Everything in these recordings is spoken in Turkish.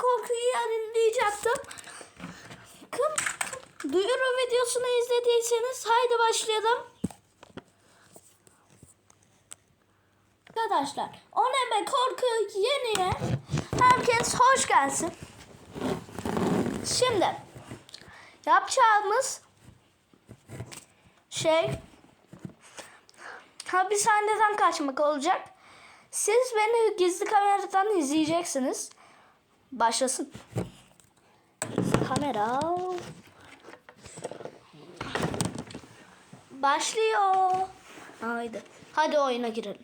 korkuyu yayınlayacaktım. Kım, duyuru videosunu izlediyseniz haydi başlayalım. Arkadaşlar o ne be korku yeniye herkes hoş gelsin. Şimdi yapacağımız şey hapishaneden kaçmak olacak. Siz beni gizli kameradan izleyeceksiniz. Başlasın. Kamera. Başlıyor. Haydi. Hadi oyuna girelim.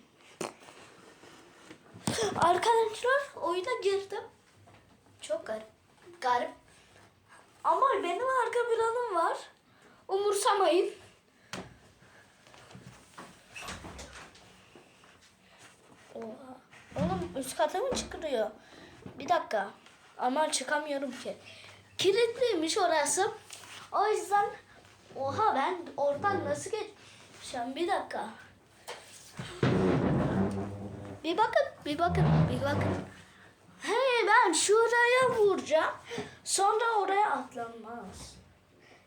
Arkadaşlar oyuna girdim. Çok garip. Garip. Ama benim arka planım var. Umursamayın. Oha. Oğlum üst kata mı çıkılıyor? Bir dakika. Ama çıkamıyorum ki. Kilitliymiş orası. O yüzden oha ben oradan nasıl geçeceğim? Bir dakika. Bir bakın, bir bakın, bir bakın. Hey ben şuraya vuracağım. Sonra oraya atlanmaz.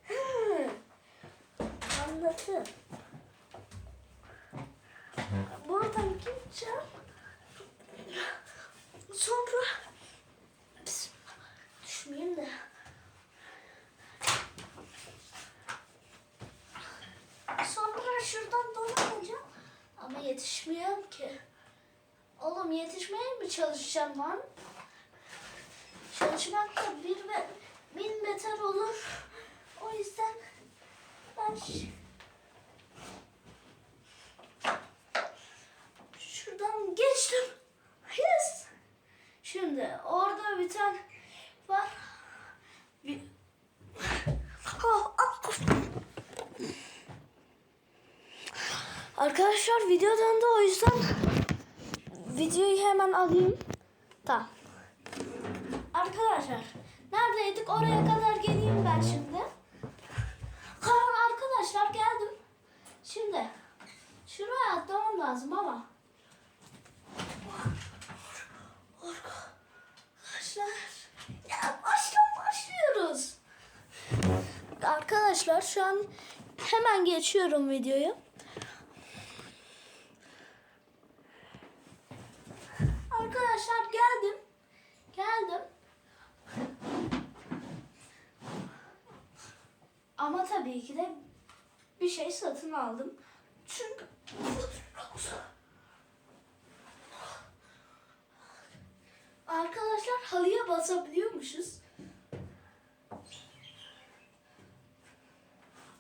He, Anladım. Buradan gideceğim. Sonra Bismillah. düşmeyeyim de. Sonra şuradan dolanacağım. Ama yetişmiyorum ki. Oğlum yetişmeye mi çalışacağım lan? Çalışmak da bir bin beter olur. O yüzden ben ş- şuradan geçtim. Yes. Şimdi orada bir tane var. Bir... Ah, ah. Arkadaşlar videodan da o yüzden videoyu hemen alayım. Tamam. Arkadaşlar neredeydik oraya kadar geleyim ben şimdi. Tamam arkadaşlar geldim. Şimdi şuraya atlamam lazım ama. Arkadaşlar ya baştan başlıyoruz. Arkadaşlar şu an hemen geçiyorum videoyu. Arkadaşlar geldim. Geldim. Ama tabii ki de bir şey satın aldım. Çünkü Arkadaşlar halıya basabiliyormuşuz.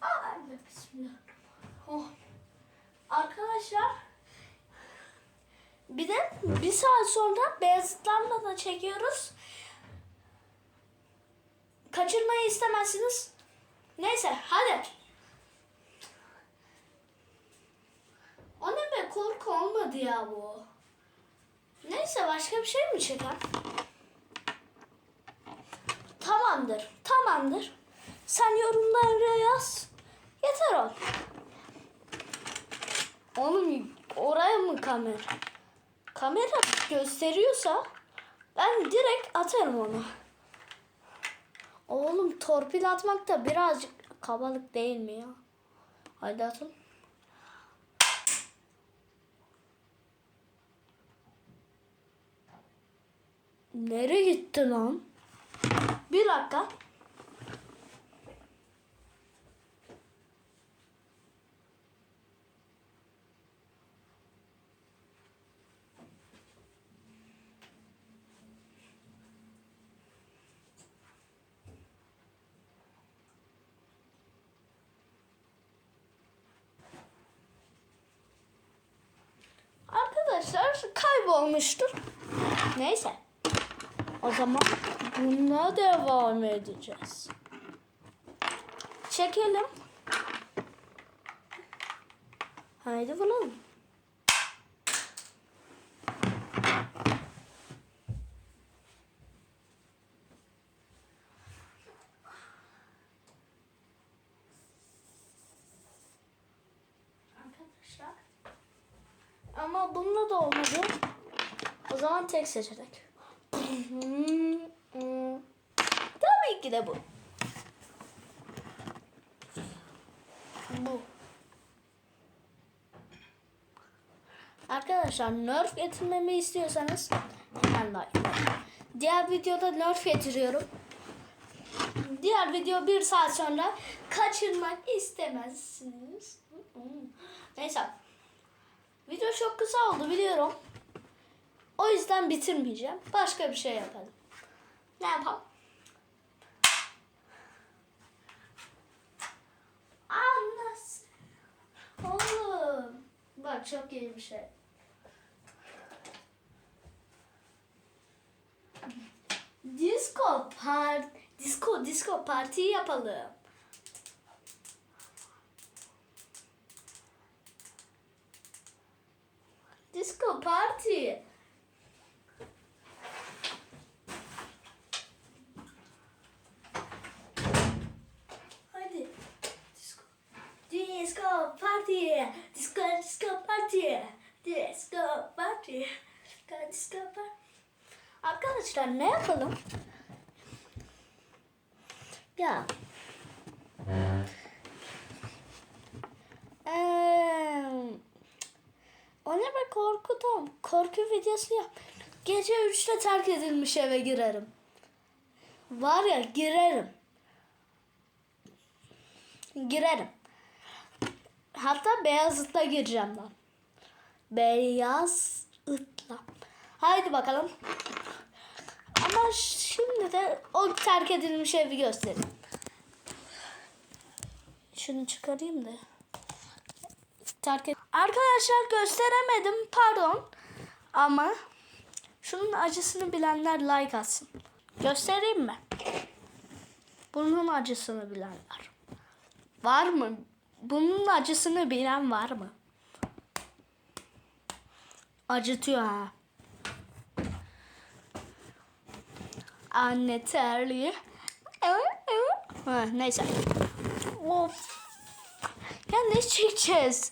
Aa. Oh. Arkadaşlar bir de bir saat sonra beyazıtlarla da çekiyoruz. Kaçırmayı istemezsiniz. Neyse hadi. O ne be korku olmadı ya bu. Neyse başka bir şey mi çeker? Tamamdır, tamamdır. Sen yorumlara yaz. Yeter o. Oğlum oraya mı kamera? Kamera gösteriyorsa ben direkt atarım onu. Oğlum torpil atmak da birazcık kabalık değil mi ya? Hadi atın. Nereye gitti lan? Bir dakika. Arkadaşlar kaybolmuştur. Neyse. O zaman buna devam edeceğiz. Çekelim. Haydi bulalım. Ama bununla da olmadı. Zaman tek seçenek. Tabii ki de bu. Bu. Arkadaşlar nerf getirmemi istiyorsanız hemen like. Diğer videoda nerf getiriyorum. Diğer video bir saat sonra kaçırmak istemezsiniz. Neyse. Video çok kısa oldu biliyorum. O yüzden bitirmeyeceğim. Başka bir şey yapalım. Ne yapalım? Anlasın. Oğlum. Bak çok iyi bir şey. Disco part disco disco parti yapalım. Disco parti. Hadi. Disco. Disco party. Disco disco party. Disco party. Disco disco party. Arkadaşlar ne yapalım? Ya. Eee, ona ben korkudan korku videosu yap. Gece 3'te terk edilmiş eve girerim. Var ya girerim. Girerim. Hatta Beyazıt'ta gireceğim ben. Beyazıt'la. Haydi bakalım. Ama şimdi de o terk edilmiş evi göstereyim. Şunu çıkarayım da. Terk et. Arkadaşlar gösteremedim pardon. Ama şunun acısını bilenler like atsın. Göstereyim mi? Bunun acısını bilenler. Var mı? Bunun acısını bilen var mı? Acıtıyor ha. Anne terliği. Ha, neyse. Of. Ya ne çekeceğiz?